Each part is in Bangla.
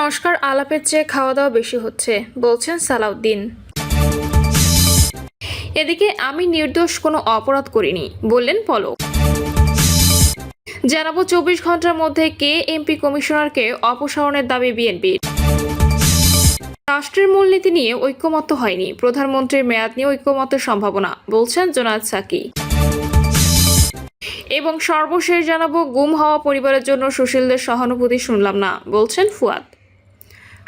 সংস্কার আলাপের চেয়ে খাওয়া দাওয়া বেশি হচ্ছে, বলছেন সালাউদ্দিন। এদিকে আমি নির্দোষ, কোনো অপরাধ করিনি, বললেন পলক। জানাব চব্বিশ ঘণ্টার মধ্যে কে এমপি কমিশনারকে অপসারণের দাবি বিএনপির। রাষ্ট্রের মূলনীতি নিয়ে ঐক্যমত্য হয়নি, প্রধানমন্ত্রীর মেয়াদ নিয়ে ঐক্যমতের সম্ভাবনা, বলছেন জোনাদ সাকি। এবং সর্বশেষ জানাব, গুম হওয়া পরিবারের জন্য সুশীলদের সহানুভূতি শুনলাম না, বলছেন ফুয়াদ।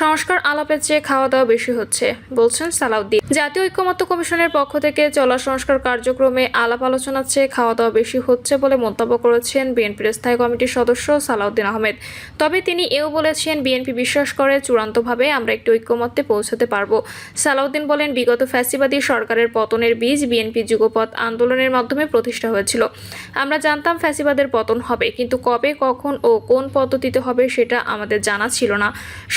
সংস্কার আলাপের চেয়ে খাওয়া দাওয়া বেশি হচ্ছে, বলছেন সালাউদ্দিন। জাতীয় ঐক্যমত্য কমিশনের পক্ষ থেকে চলা সংস্কার কার্যক্রমে আলাপ আলোচনার চেয়ে খাওয়া দাওয়া বেশি হচ্ছে বলে মন্তব্য করেছেন বিএনপির স্থায়ী কমিটির সদস্য সালাউদ্দিন আহমেদ। তবে তিনি এও বলেছেন, বিএনপি বিশ্বাস করে চূড়ান্তভাবে আমরা একটি ঐক্যমত্যে পৌঁছাতে পারব। সালাউদ্দিন বলেন, বিগত ফ্যাসিবাদী সরকারের পতনের বীজ বিএনপি যুগপথ আন্দোলনের মাধ্যমে প্রতিষ্ঠা হয়েছিল। আমরা জানতাম ফ্যাসিবাদের পতন হবে, কিন্তু কবে, কখন ও কোন পদ্ধতিতে হবে সেটা আমাদের জানা ছিল না।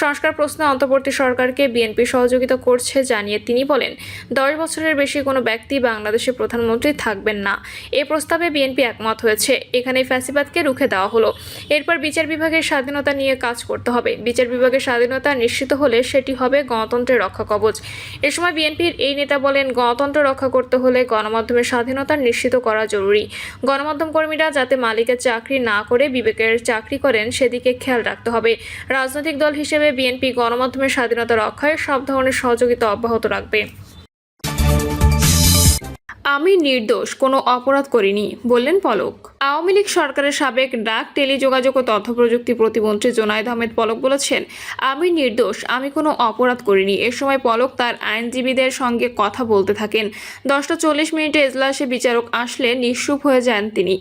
সংস্কার প্রশ্নে অন্তর্বর্তী সরকারকে বিএনপি সহযোগিতা করছে জানিয়ে তিনি বলেন, দশ বছরের বেশি কোনো ব্যক্তি বাংলাদেশের প্রধানমন্ত্রী থাকবেন না। এ প্রস্তাবে বিএনপি একমত হয়েছে। এখানে ফ্যাসিবাদকে রুখে দেওয়া হলো। এরপর বিচার বিভাগের স্বাধীনতা নিয়ে কাজ করতে হবে। বিচার বিভাগের স্বাধীনতা নিশ্চিত হলে সেটি হবে গণতন্ত্রের রক্ষা কবচ। এ সময় বিএনপির এই নেতা বলেন, গণতন্ত্র রক্ষা করতে হলে গণমাধ্যমের স্বাধীনতা নিশ্চিত করা জরুরি। গণমাধ্যম কর্মীরা যাতে মালিকের চাকরি না করে বিবেকের চাকরি করেন, সেদিকে খেয়াল রাখতে হবে। রাজনৈতিক দল হিসেবে বিএনপি গণমাধ্যমের স্বাধীনতা রক্ষায় সব ধরনের সহযোগিতা অব্যাহত রাখবে। আমি নির্দোষ, কোনো অপরাধ করিনি, বললেন পলক। আওয়ামী লীগ সরকারের সাবেক ডাক, টেলিযোগাযোগ ও তথ্য প্রযুক্তি প্রতিমন্ত্রী জোনায়দ আহমেদ পলক বলেছেন, আমি নির্দোষ, আমি কোনো অপরাধ করিনি। এ সময় পলক তার আইনজীবীদের সঙ্গে কথা বলতে থাকেন। দশটা চল্লিশ মিনিটে এজলাসে বিচারক আসলে নিঃসুপ হয়ে যান তিনি।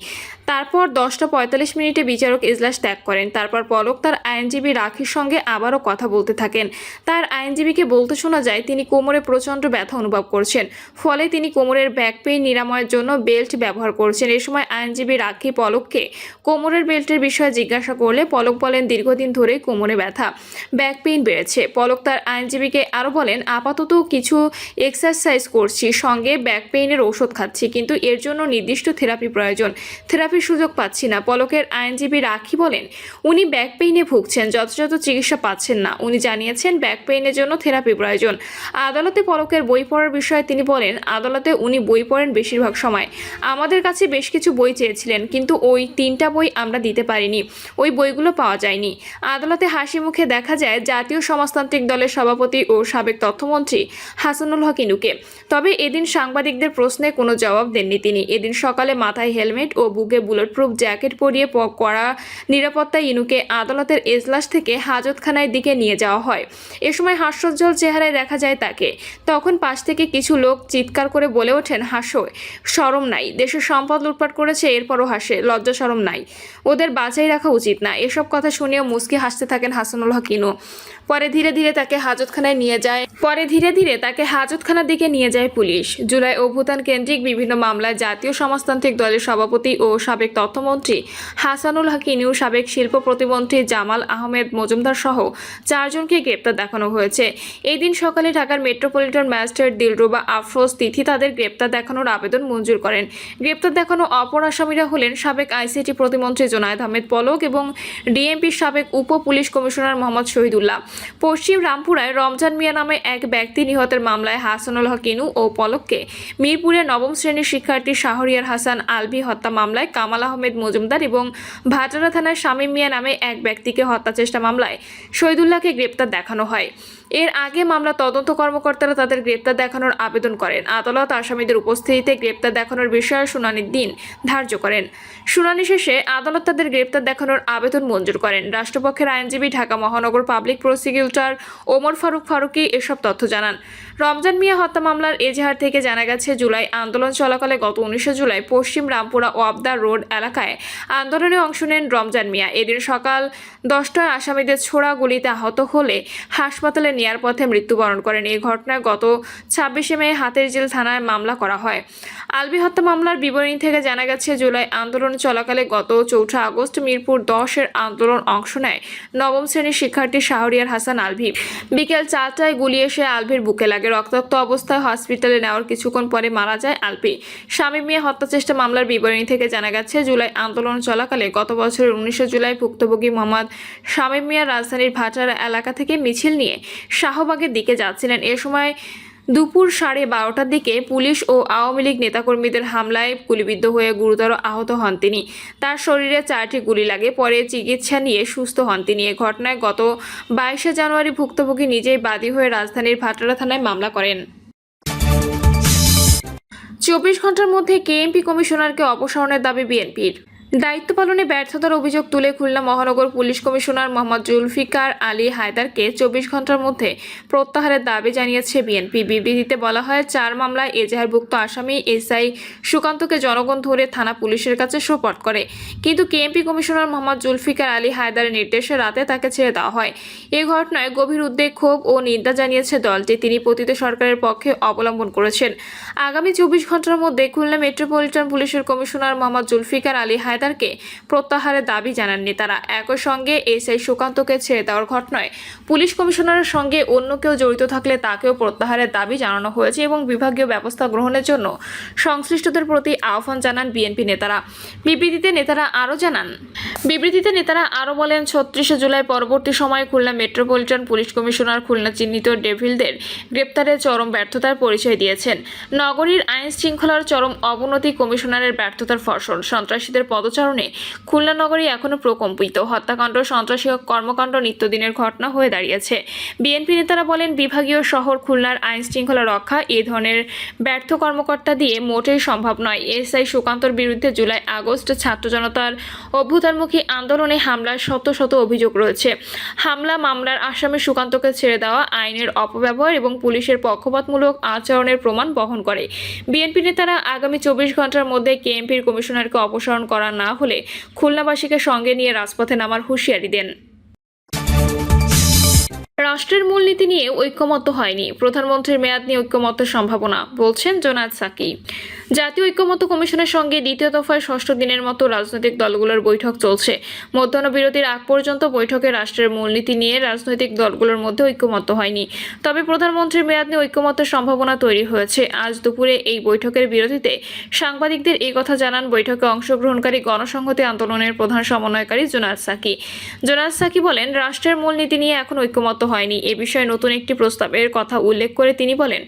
তারপর দশটা পঁয়তাল্লিশ মিনিটে বিচারক এজলাস ত্যাগ করেন। তারপর পলক তার আইনজীবী রাখির সঙ্গে আবারও কথা বলতে থাকেন। তার আইনজীবীকে বলতে শোনা যায়, তিনি কোমরে প্রচণ্ড ব্যথা অনুভব করছেন। ফলে তিনি কোমরের ব্যাক পেইন নিরাময়ের জন্য বেল্ট ব্যবহার করছেন। এ সময় আইনজীবী রাখি পলককে। কোমরের বেল্টের বিষয়ে জিজ্ঞাসা করলে পলক বলেন, দীর্ঘদিন ধরে কোমরে ব্যথা। ব্যাক পেইন বেড়েছে। পলক তার আইনজীবীকে আরও বলেন, আপাতত কিছু এক্সারসাইজ করছি, সঙ্গে ব্যাক পেইনের ওষুধ খাচ্ছি, কিন্তু এর জন্য নির্দিষ্ট থেরাপি প্রয়োজন। থেরাপির সুযোগ পাচ্ছি না। পলকের আইনজীবী রাখি বলেন, উনি ব্যাক পেইনে ভুগছেন, যথাযথ চিকিৎসা পাচ্ছেন না। উনি জানিয়েছেন, ব্যাক পেইনের জন্য থেরাপি প্রয়োজন। আদালতে পলকের বই পড়ার বিষয়ে তিনি বলেন, আদালতে উনি বই পড়েন বেশিরভাগ সময়। আমাদের কাছে বেশ কিছু বই চেয়েছিলেন কিন্তু ওই তিনটা বই আমরা দিতে পারিনি। ওই বইগুলো পাওয়া যায়নি। আদালতে হাসি মুখে দেখা যায়, জাতীয় সমাজতান্ত্রিক দলের সভাপতি ও সাবেক তথ্যমন্ত্রী হাসানুল হক ইনুকে তবে এদিন সাংবাদিকদের প্রশ্নে কোনো জবাব দেননি তিনি। এদিন সকালে মাথায় হেলমেট ও বুকে বুলেট প্রুফ জ্যাকেট পরিয়ে কড়া নিরাপত্তা ইনুকে আদালতের এজলাস থেকে হাজতখানায় দিকে নিয়ে যাওয়া হয়। এ সময় হাস্যোজ্জ্বল চেহারায় দেখা যায় তাকে। তখন পাশ থেকে কিছু লোক চিৎকার করে বলে ওঠেন, হাসো সরম নাই। দেশের সম্পদ লুটপাট করেছে, এরপরও হাসে লজ্জা সরম নাই। ওদের বাঁচাই রাখা উচিত না। এসব কথা শুনেও মুসকি হাসতে থাকেন হাসানুল হক ইনু। পরে ধীরে ধীরে তাকে হাজতখানায় নিয়ে যায় পরে ধীরে ধীরে তাকে হাজতখানার দিকে নিয়ে যায় পুলিশ। জুলাই অভ্যুত্থান কেন্দ্রিক বিভিন্ন মামলায় জাতীয় সমাজতান্ত্রিক দলের সভাপতি ও সাবেক তথ্যমন্ত্রী হাসানুল হক ইনু, সাবেক শিল্প প্রতিমন্ত্রী জামাল আহমেদ মজুমদার সহ চারজনকে গ্রেপ্তার দেখানো হয়েছে। এই দিন সকালে ঢাকার মেট্রোপলিটন ম্যাজিস্ট্রেট দিলরুবা আফরোজ তিথি তাদের গ্রেপ্তার দেখানোর আবেদন মঞ্জুর করেন। গ্রেপ্তার দেখানো অপর আসামিরা হলেন সাবেক আইসিটি প্রতিমন্ত্রী জোনায়েদ আহমেদ পলক এবং ডিএমপির সাবেক উপ পুলিশ কমিশনার মোহাম্মদ শহীদুল্লাহ। পশ্চিম রামপুরায় রমজান মিয়া নামে এক ব্যক্তি নিহতের মামলায় হাসানুল হক ইনু ও পলককে মিরপুরে নবম শ্রেণির শিক্ষার্থী শাহরিয়ার হাসান আলভি হত্যা মামলায় কামাল আহমেদ মজুমদার এবং ভাটারা থানার শামীম মিয়া নামে এক ব্যক্তিকে হত্যা চেষ্টা মামলায় শহীদুল্লাহকে গ্রেপ্তার দেখানো হয়। এর আগে মামলা তদন্ত কর্মকর্তারা তাদের গ্রেপ্তার দেখানোর আবেদন করেন। আদালত আসামিদের উপস্থিতিতে গ্রেপ্তার দেখানোর বিষয়ে শুনানির দিন ধার্য করেন। শুনানি শেষে আদালত তাদের গ্রেপ্তার দেখানোর আবেদন মঞ্জুর করেন। রাষ্ট্রপক্ষের আইনজীবী, ঢাকা মহানগর পাবলিক প্রসিকিউটর ওমর ফারুক ফারুকি এসব তথ্য জানান। রমজান মিয়া হত্যা মামলার এজাহার থেকে জানা গেছে, জুলাই আন্দোলন চলাকালে গত উনিশে জুলাই পশ্চিম রামপুরা ওয়াবদা রোড এলাকায় আন্দোলনে অংশ নেন রমজান মিয়া। এদিন সকাল দশটায় আসামিদের ছোড়া গুলিতে আহত হলে হাসপাতালে নেয়ার পথে মৃত্যুবরণ করেন। এই ঘটনায় গত ছাব্বিশে মে হাতের জেল থানায় মামলা করা হয়। আলবি হত্যা মামলার বিবরণী থেকে জানা গেছে, জুলাই আন্দোলন চলাকালে গত চৌঠা আগস্ট মিরপুর দশের আন্দোলন অংশ নেয় নবম শ্রেণির শিক্ষার্থী শাহরিয়ার হাসান আলভি। বিকেল চারটায় গুলি এসে আলভির বুকে লাগে। রক্তাক্ত অবস্থায় হসপিটালে নেওয়ার কিছুক্ষণ পরে মারা যায় আলভি। স্বামী মেয়ে হত্যাচেষ্টা মামলার বিবরণী থেকে জানা গেছে, জুলাই আন্দোলন চলাকালে গত বছরের উনিশে জুলাই ভুক্তভোগী মোহাম্মদ শামীম মিয়া রাজধানীর ভাটারা এলাকা থেকে মিছিল নিয়ে শাহবাগের দিকে যাচ্ছিলেন। এ সময় দুপুর সাড়ে বারোটার দিকে পুলিশ ও আওয়ামী লীগ নেতাকর্মীদের হামলায় গুলিবিদ্ধ হয়ে গুরুতর আহত হন তিনি। তার শরীরে চারটি গুলি লাগে, পরে চিকিৎসা নিয়ে সুস্থ হন তিনি। এ ঘটনায় গত বাইশে জানুয়ারি ভুক্তভোগী নিজেই বাদী হয়ে রাজধানীর ভাটারা থানায় মামলা করেন। চব্বিশ ঘণ্টার মধ্যে কেএমপি কমিশনারকে অপসারণের দাবি বিএনপির। দায়িত্ব পালনে ব্যর্থতার অভিযোগ তুলে খুলনা মহানগর পুলিশ কমিশনার মোহাম্মদ জুলফিকার আলী হায়দারকে চব্বিশ ঘণ্টার মধ্যে প্রত্যাহারের দাবি জানিয়েছে বিএনপি। বিবৃতিতে বলা হয়, চার মামলায় এজাহারভুক্ত আসামি এসআই সুকান্তকে জনগণ ধরে থানা পুলিশের কাছে সোপর্ট করে। কিন্তু কেএমপি কমিশনার মোহাম্মদ জুলফিকার আলী হায়দারের নির্দেশে রাতে তাকে ছেড়ে দেওয়া হয়। এ ঘটনায় গভীর উদ্বেগ, ক্ষোভ ও নিন্দা জানিয়েছে দলটি। তিনি পতিত সরকারের পক্ষে অবলম্বন করেছেন। আগামী চব্বিশ ঘণ্টার মধ্যে খুলনা মেট্রোপলিটন পুলিশের কমিশনার মোহাম্মদ জুলফিকার আলী হায়দারকে প্রত্যাহারের দাবি জানাননি তারা। একই সঙ্গে এসআই সুকান্তকে ছেড়ে দেওয়ার ঘটনায় পুলিশ কমিশনারের সঙ্গে অন্য কেউ জড়িত থাকলে তাকেও প্রত্যাহারের দাবি জানানো হয়েছে এবং বিভাগীয় ব্যবস্থা গ্রহণের জন্য সংশ্লিষ্টদের প্রতি আহ্বান জানান বিএনপি নেতারা। বিবৃতিতে নেতারা আরও জানান বিবৃতিতে নেতারা আরও বলেন, ছত্রিশে জুলাই পরবর্তী সময়ে Khulna metropolitan police commissioner Khulna চিহ্নিত ডেভিলদের গ্রেপ্তারে চরম ব্যর্থতার পরিচয় দিয়েছেন। নগরীর আইন শৃঙ্খলার চরম অবনতি কমিশনারের ব্যর্থতার ফসল। সন্ত্রাসীদের পদচারণে খুলনা নগরী এখনও প্রকম্পিত। হত্যাকাণ্ড, সন্ত্রাসী কর্মকাণ্ড নিত্যদিনের ঘটনা হয়ে দাঁড়িয়েছে। বিএনপি নেতারা বলেন, বিভাগীয় শহর খুলনার আইন শৃঙ্খলা রক্ষা এ ধরনের ব্যর্থ কর্মকর্তা দিয়ে মোটেই সম্ভব নয়। এসআই সুকান্তর বিরুদ্ধে জুলাই আগস্ট ছাত্র জনতার অভ্যুত্থানমুখী আন্দোলনে হামলার শত শত অভিযোগ রয়েছে। হামলা মামলার আসামি সুকান্তকে ছেড়ে দেওয়া আইনের অপব্যবহার এবং পুলিশের পক্ষপাতমূলক আচরণের প্রমাণ বহন করে। বিএনপি নেতারা আগামী চব্বিশ ঘণ্টার মধ্যে কেএমপির কমিশনারকে অপসারণ করা না হলে খুলনাবাসীকে সঙ্গে নিয়ে রাজপথে নামার হুঁশিয়ারি দেন। রাষ্ট্রের মূলনীতি নিয়ে ঐক্যমত্য হয়নি। প্রধানমন্ত্রীর মেয়াদ নিয়ে ঐক্যমত্যের সম্ভাবনা, বলছেন জোনাদ সাকি। জাতীয় ঐক্যমত্য কমিশনের সঙ্গে দ্বিতীয় দফায় ষষ্ঠ দিনের মতো রাজনৈতিক দলগুলোর বৈঠক চলছে। মধ্যাহ্ন বিরতির আগ পর্যন্ত বৈঠকে রাষ্ট্রের মূলনীতি নিয়ে রাজনৈতিক দলগুলোর মধ্যে ঐক্যমত্য হয়নি। তবে প্রধানমন্ত্রীর মেয়াদ নিয়ে ঐক্যমত্যের সম্ভাবনা তৈরি হয়েছে। আজ দুপুরে এই বৈঠকের বিরতিতে সাংবাদিকদের এই কথা জানান বৈঠকে অংশগ্রহণকারী গণসংহতি আন্দোলনের প্রধান সমন্বয়কারী জোনাদ সাকি। জোনাদ সাকি বলেন, রাষ্ট্রের মূলনীতি নিয়ে এখন ঐক্যমত্য হয়নি। এ বিষয়ে নতুন একটি প্রস্তাবের কথা উল্লেখ করে তিনি বলেন,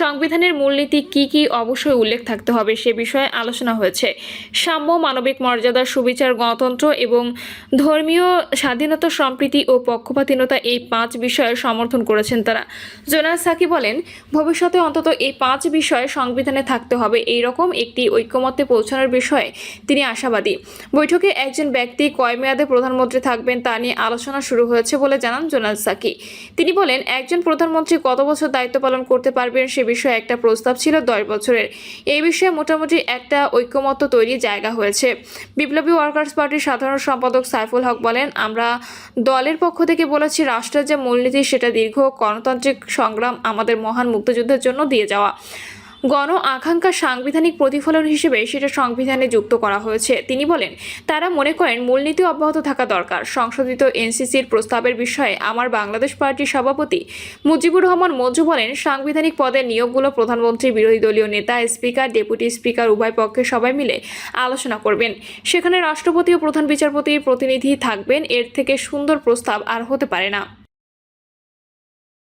সংবিধানের মূলনীতি কি কি অবশ্যই উল্লেখ থাকতে হবে সে বিষয়ে আলোচনা হয়েছে। সাম্য, মানবিক মর্যাদা সুবিচার, গণতন্ত্র এবং ধর্মীয় স্বাধীনতা সম্প্রীতি ও পক্ষপাতীনতা এই পাঁচ বিষয়ে সমর্থন করেছেন তারা। জোনাস সাকি বলেন, ভবিষ্যতে অন্তত এই পাঁচ বিষয় সংবিধানে থাকতে হবে। এই রকম একটি ঐক্যমত্যে পৌঁছানোর বিষয়ে তিনি আশাবাদী। বৈঠকে একজন ব্যক্তি কয় মেয়াদে প্রধানমন্ত্রী থাকবেন তা নিয়ে আলোচনা শুরু হয়েছে বলে জানান জোনাস সাকি। তিনি বলেন, একজন প্রধানমন্ত্রী কত বছর দায়িত্ব পালন করতে পারবেন সে বিষয়ে একটা প্রস্তাব ছিল দশ বছরের। এই মোটামুটি একটা ঐক্যমত্য তৈরির জায়গা হয়েছে। বিপ্লবী ওয়ার্কার্স পার্টির সাধারণ সম্পাদক সাইফুল হক বলেন, আমরা দলের পক্ষ থেকে বলেছি, রাষ্ট্রের যে মূলনীতি সেটা দীর্ঘ, গণতান্ত্রিক সংগ্রাম আমাদের মহান মুক্তিযুদ্ধের জন্য দিয়ে যাওয়া। গণ আকাঙ্ক্ষা সাংবিধানিক প্রতিফলন হিসেবে সেটা সংবিধানে যুক্ত করা হয়েছে। তিনি বলেন, তারা মনে করেন মূলনীতি অব্যাহত থাকা দরকার। সংশোধিত এনসিসির প্রস্তাবের বিষয়ে আমার বাংলাদেশ পার্টির সভাপতি মুজিবুর রহমান মঞ্জু বলেন, সাংবিধানিক পদের নিয়োগগুলো প্রধানমন্ত্রী, বিরোধী দলীয় নেতা, স্পিকার, ডেপুটি স্পিকার, উভয় পক্ষে সবাই মিলে আলোচনা করবেন। সেখানে রাষ্ট্রপতি ও প্রধান বিচারপতির প্রতিনিধি থাকবেন। এর থেকে সুন্দর প্রস্তাব আর হতে পারে না।